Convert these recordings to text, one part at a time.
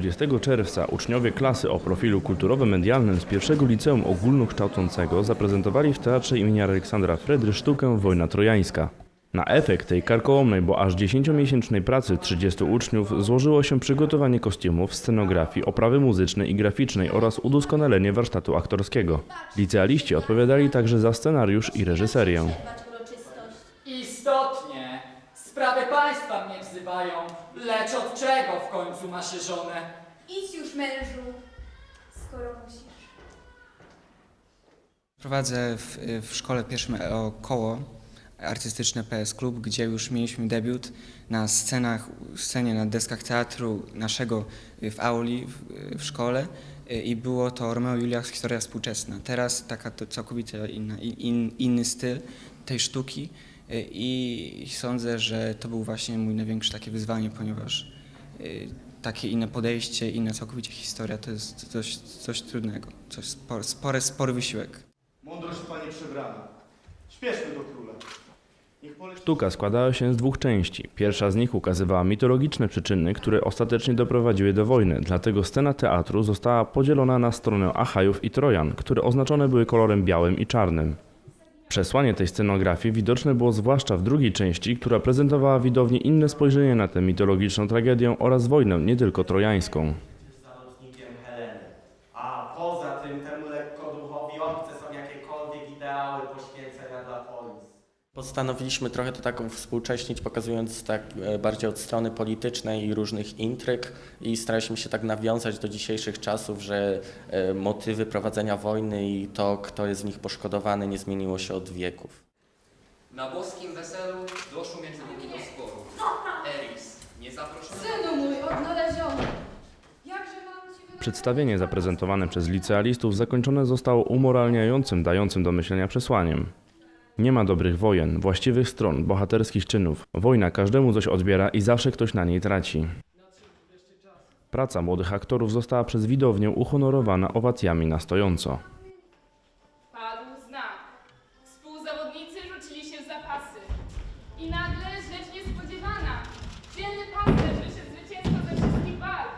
20 czerwca uczniowie klasy o profilu kulturowo-medialnym z pierwszego liceum ogólnokształcącego zaprezentowali w Teatrze imienia Aleksandra Fredry sztukę Wojna Trojańska. Na efekt tej karkołomnej, bo aż 10-miesięcznej pracy 30 uczniów złożyło się przygotowanie kostiumów, scenografii, oprawy muzycznej i graficznej oraz udoskonalenie warsztatu aktorskiego. Licealiści odpowiadali także za scenariusz i reżyserię. Sprawy państwa mnie wzywają, lecz od czego w końcu ma się żonę? Idź już mężu, skoro musisz. Prowadzę w, w szkole pierwszym koło artystyczne PS Klub, gdzie już mieliśmy debiut na scenach, scenie na deskach teatru naszego w auli w, w szkole i było to Romeo i Julia historia współczesna. Teraz taka to całkowicie inna, in, inny styl tej sztuki i sądzę, że to był właśnie mój największe takie wyzwanie, ponieważ y, takie inne podejście, inna całkowicie historia to jest coś, coś trudnego, coś spory, spory, spory wysiłek. Mądrość Pani przebrana. Śpieszmy do króla. Sztuka składała się z dwóch części. Pierwsza z nich ukazywała mitologiczne przyczyny, które ostatecznie doprowadziły do wojny, dlatego scena teatru została podzielona na stronę Achajów i Trojan, które oznaczone były kolorem białym i czarnym. Przesłanie tej scenografii widoczne było zwłaszcza w drugiej części, która prezentowała widowni inne spojrzenie na tę mitologiczną tragedię oraz wojnę, nie tylko trojańską. poza tym temu lekkoduchowi obce są jakiekolwiek ideały poświęcenia dla polis. Postanowiliśmy trochę to taką współcześnić, pokazując tak e, bardziej od strony politycznej i różnych intryg i staraliśmy się tak nawiązać do dzisiejszych czasów, że e, motywy prowadzenia wojny i to, kto jest w nich poszkodowany, nie zmieniło się od wieków. Na boskim weselu doszło między nimi do sporu. Eris, niezaproszony. Synu mój, odnaleziony. Przedstawienie zaprezentowane przez licealistów zakończone zostało umoralniającym, dającym do myślenia przesłaniem. Nie ma dobrych wojen, właściwych stron, bohaterskich czynów. Wojna każdemu coś odbiera i zawsze ktoś na niej traci. Praca młodych aktorów została przez widownię uhonorowana owacjami na stojąco. Padł znak. Współzawodnicy rzucili się w zapasy. I nagle rzecz niespodziewana. Dzielny pasterz wyszedł zwycięsko ze wszystkich walk.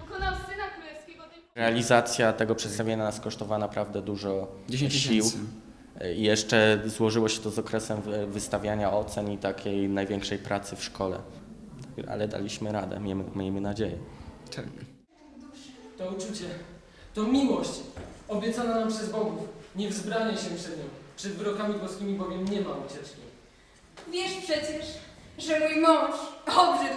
Pokonał syna królewskiego Realizacja tego przedstawienia nas kosztowała naprawdę dużo 10 sił. I jeszcze złożyło się to z okresem wy- wystawiania ocen i takiej największej pracy w szkole. Ale daliśmy radę, miejmy, miejmy nadzieję. Tak. To uczucie, to miłość, obiecana nam przez bogów. Nie wzbranie się przed nią. Przed wyrokami boskimi bowiem nie ma ucieczki. Wiesz przecież, że mój mąż obrzydł